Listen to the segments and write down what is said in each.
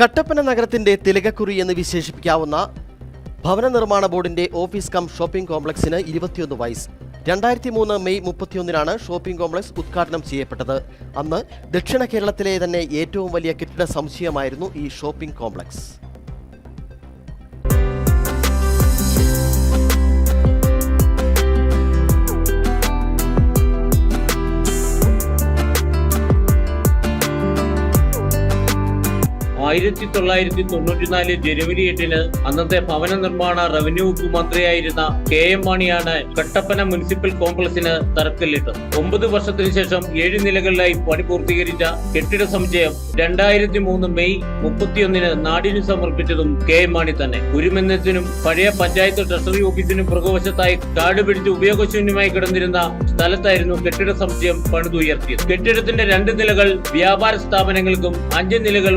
കട്ടപ്പന നഗരത്തിന്റെ തിലകക്കുറി എന്ന് വിശേഷിപ്പിക്കാവുന്ന ഭവന നിർമ്മാണ ബോർഡിന്റെ ഓഫീസ് കം ഷോപ്പിംഗ് കോംപ്ലക്സിന് ഇരുപത്തിയൊന്ന് വയസ്സ്. രണ്ടായിരത്തി മൂന്ന് മെയ് മുപ്പത്തിയൊന്നിനാണ് ഷോപ്പിംഗ് കോംപ്ലക്സ് ഉദ്ഘാടനം ചെയ്യപ്പെട്ടത്. അന്ന് ദക്ഷിണ കേരളത്തിലെ തന്നെ ഏറ്റവും വലിയ കെട്ടിട സംശയമായിരുന്നു ഈ ഷോപ്പിംഗ് കോംപ്ലക്സ്. ആയിരത്തി തൊള്ളായിരത്തി തൊണ്ണൂറ്റിനാല് ജനുവരി എട്ടിന് അന്നത്തെ ഭവന നിർമ്മാണ റവന്യൂ വകുപ്പ് മന്ത്രിയായിരുന്ന കെ എം മാണിയാണ് കട്ടപ്പന മുനിസിപ്പൽ കോംപ്ലക്സിന് തറക്കല്ലിട്ടത്. ഒമ്പത് വർഷത്തിനു ശേഷം ഏഴ് നിലകളിലായി പണി പൂർത്തീകരിച്ച കെട്ടിട സമുച്ചയം രണ്ടായിരത്തി മൂന്ന് മെയ് മുപ്പത്തിയൊന്നിന് നാടിന് സമർപ്പിച്ചതും കെ എം മാണി തന്നെ. ഗുരുമെന്നത്തിനും പഴയ പഞ്ചായത്ത് ട്രഷറി ഓഫീസിനും പുറകുവശത്തായി കാട് പിടിച്ച് ഉപയോഗശൂന്യമായി കിടന്നിരുന്ന സ്ഥലത്തായിരുന്നു കെട്ടിട സമുച്ചയം പണിതുയർത്തിയത്. കെട്ടിടത്തിന്റെ രണ്ട് നിലകൾ വ്യാപാര സ്ഥാപനങ്ങൾക്കും അഞ്ച് നിലകൾ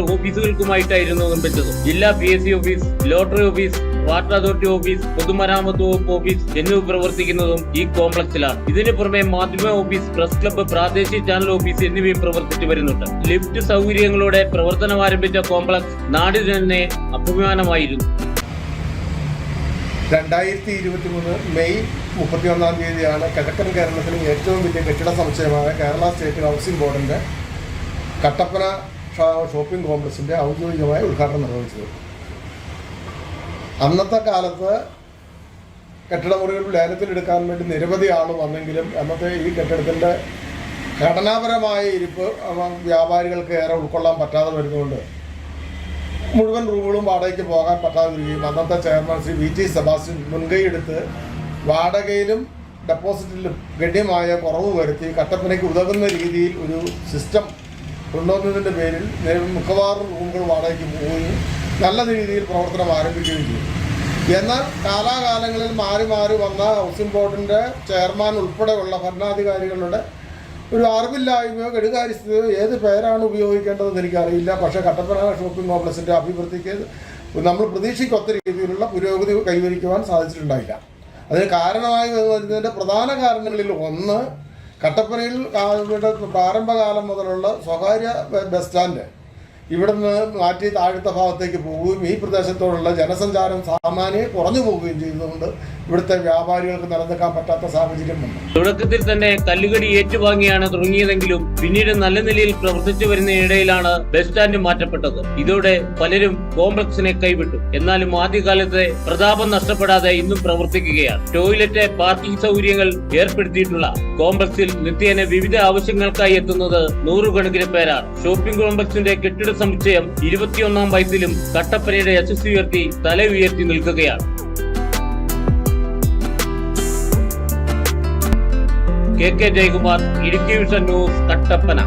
ഓഫീസുകൾക്കുമായിട്ടായിരുന്നു നിർമ്മിച്ചത്. ജില്ലാ P S C office lottery office water authority office പൊതുമരാമത്ത് വകുപ്പ് ഓഫീസ് എന്നിവ പ്രവർത്തിക്കുന്നതും ഈ കോംപ്ലക്സിലാണ്. ഇതിനു പുറമെ മാധ്യമ ഓഫീസ് പ്രസ് ക്ലബ്ബ് പ്രാദേശിക ചാനൽ ഓഫീസ് എന്നിവയും പ്രവർത്തിച്ചു വരുന്നുണ്ട്. ലിഫ്റ്റ് സൗകര്യങ്ങളോടെ പ്രവർത്തനം ആരംഭിച്ച കോംപ്ലക്സ് നാടിന് തന്നെ അഭിമാനമായിരുന്നു. രണ്ടായിരത്തി ഇരുപത്തി മൂന്ന് മെയ് മുപ്പത്തി ഒന്നാം തീയതിയാണ് കിഴക്കൻ കേരളത്തിലെ ഏറ്റവും വലിയ കെട്ടിട സമുച്ചയമായ കേരള സ്റ്റേറ്റ് ഹൗസിംഗ് ബോർഡിന്റെ കട്ടപ്പന ഷോപ്പിംഗ് കോംപ്ലക്സിന്റെ ഔദ്യോഗികമായ ഉദ്ഘാടനം നിർവഹിച്ചത്. അന്നത്തെ കാലത്ത് കെട്ടിടമുറികൾ ലേലത്തിലെടുക്കാൻ വേണ്ടി നിരവധി ആൾ വന്നെങ്കിലും അന്നത്തെ ഈ കെട്ടിടത്തിന്റെ ഘടനാപരമായ ഇരിപ്പ് വ്യാപാരികൾക്ക് ഏറെ ഉൾക്കൊള്ളാൻ പറ്റാതെ വരുന്നതുകൊണ്ട് മുഴുവൻ റൂമുകളും വാടകയ്ക്ക് പോകാൻ പറ്റാതെ വരികയും അന്നത്തെ chairman Shri V T Sebastian മുൻകൈയെടുത്ത് വാടകയിലും ഡെപ്പോസിറ്റിലും ഗണ്യമായ കുറവ് വരുത്തി കട്ടപ്പനയ്ക്ക് ഉതകുന്ന രീതിയിൽ ഒരു സിസ്റ്റം കൊണ്ടുവന്നതിന്റെ പേരിൽ മിക്കവാറും റൂമുകൾ വാടകയ്ക്ക് പോവുകയും നല്ല രീതിയിൽ പ്രവർത്തനം ആരംഭിക്കുകയും ചെയ്തു. എന്നാൽ കാലാകാലങ്ങളിൽ മാറി മാറി വന്ന ഹൗസിംഗ് ബോർഡിന്റെ ചെയർമാൻ ഉൾപ്പെടെയുള്ള ഭരണാധികാരികളുടെ ഒരു അറിവില്ലായ്മയോ കെടുകാര്യസ്ഥതയോ ഏത് പേരാണ് ഉപയോഗിക്കേണ്ടതെന്ന് എനിക്കറിയില്ല. പക്ഷേ കട്ടപ്പന ഷോപ്പിംഗ് കോംപ്ലക്സിന്റെ അഭിവൃദ്ധിക്ക് നമ്മൾ പ്രതീക്ഷിക്കൊത്ത രീതിയിലുള്ള പുരോഗതി കൈവരിക്കുവാൻ സാധിച്ചിട്ടുണ്ടായില്ല. അതിന് കാരണമായി വരുന്നതിന്റെ പ്രധാന കാരണങ്ങളിൽ ഒന്ന് കട്ടപ്പനയിൽ പ്രാരംഭകാലം മുതലുള്ള സ്വകാര്യ ബസ് സ്റ്റാൻഡ് ഇവിടുന്ന് മാറ്റി താഴത്തെ ഭാഗത്തേക്ക് പോവുകയും ഈ പ്രദേശത്തോടുള്ള ജനസഞ്ചാരം സാമാന്യം കുറഞ്ഞു പോവുകയും ചെയ്യുന്നതുകൊണ്ട് ഇവിടുത്തെ വ്യാപാരികൾക്ക് നിലനിൽക്കാൻ പറ്റാത്ത സാഹചര്യം വന്നു. തുടക്കത്തിൽ തന്നെ കല്ലുകടി ഏറ്റുവാങ്ങിയാണ് തുടങ്ങിയതെങ്കിലും പിന്നീട് നല്ല നിലയിൽ പ്രവർത്തിച്ചു വരുന്ന ഇടയിലാണ് ബസ് സ്റ്റാൻഡ് മാറ്റപ്പെട്ടത്. ഇതോടെ പലരും കോംപ്ലക്സിനെ കൈവിട്ടു. എന്നാലും ആദ്യകാലത്തെ പ്രതാപം നഷ്ടപ്പെടാതെ ഇന്നും പ്രവർത്തിക്കുകയാണ്. ടോയ്ലറ്റ് പാർക്കിംഗ് സൗകര്യങ്ങൾ ഏർപ്പെടുത്തിയിട്ടുള്ള കോംപ്ലക്സിൽ നിത്യേന വിവിധ ആവശ്യങ്ങൾക്കായി എത്തുന്നത് നൂറുകണക്കിന് പേരാണ്. ഷോപ്പിംഗ് കോംപ്ലക്സിന്റെ കെട്ടിട സമുച്ചയം ഇരുപത്തിയൊന്നാം വയസ്സിലും കട്ടപ്പനയുടെ യശസ് ഉയർത്തി തല ഉയർത്തി നിൽക്കുകയാണ്. K K Jayakumar Idukki vision news Kattappana.